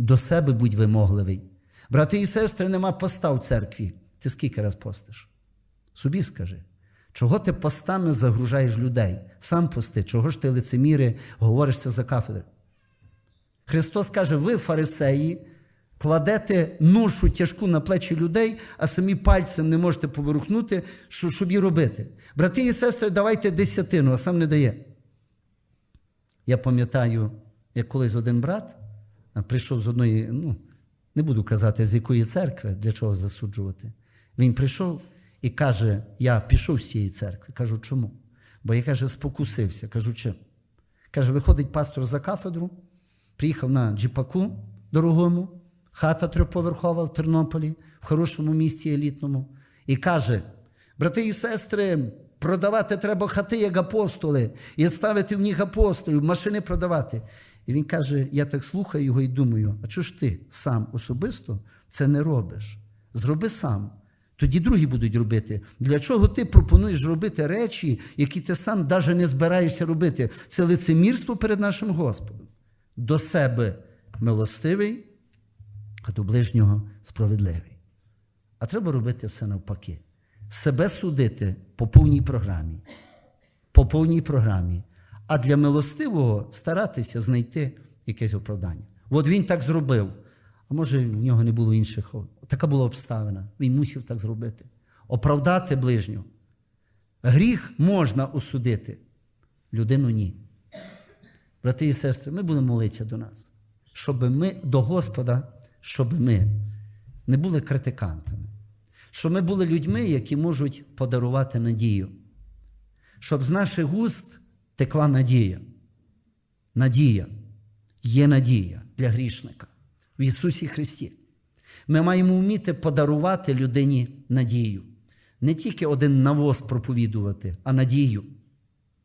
До себе будь вимогливий. Брати і сестри, нема поста в церкві. Ти скільки раз постиш? Собі скажи. Чого ти постами загружаєш людей? Сам пости, чого ж ти лицеміри, говоришся за кафедри? Христос каже: ви, фарисеї, кладете ношу тяжку на плечі людей, а самі пальцем не можете поворухнути, що, щоб її робити. Брати і сестри, давайте десятину, а сам не дає. Я пам'ятаю, як колись один брат прийшов з одної, ну, не буду казати, з якої церкви, для чого засуджувати. Він прийшов і каже: Я пішов з цієї церкви. Кажу, чому? Бо я каже, спокусився. Кажу, чим? Каже, виходить пастор за кафедру, приїхав на джіпаку дорогому, хата трьохповерхова в Тернополі, в хорошому місті елітному, і каже: брати і сестри, продавати треба хати, як апостоли, і ставити в них апостолів, машини продавати. І він каже: я так слухаю його і думаю, а чого ж ти сам особисто це не робиш? Зроби сам. Тоді другі будуть робити. Для чого ти пропонуєш робити речі, які ти сам навіть не збираєшся робити? Це лицемірство перед нашим Господом. До себе милостивий, а до ближнього справедливий. А треба робити все навпаки. Себе судити по повній програмі. По повній програмі. А для милостивого старатися знайти якесь оправдання. От він так зробив. А може, в нього не було інших. Така була обставина. Він мусив так зробити. Оправдати ближнього. Гріх можна осудити, людину ні. Брати і сестри, ми будемо молитися до нас, щоб ми до Господа, щоб ми не були критикантами, щоб ми були людьми, які можуть подарувати надію, щоб з наших уст текла надія. Надія є надія для грішника в Ісусі Христі. Ми маємо вміти подарувати людині надію. Не тільки один навоз проповідувати, а надію.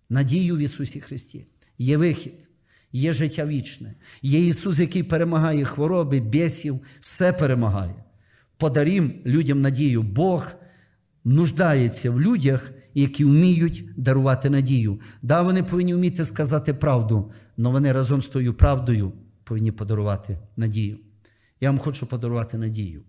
Надію в Ісусі Христі. Є вихід, є життя вічне, є Ісус, який перемагає хвороби, бісів, все перемагає. Подарім людям надію. Бог нуждається в людях, які вміють дарувати надію. Да, вони повинні вміти сказати правду, але вони разом з тою правдою повинні подарувати надію. Я вам хочу подарувати надію.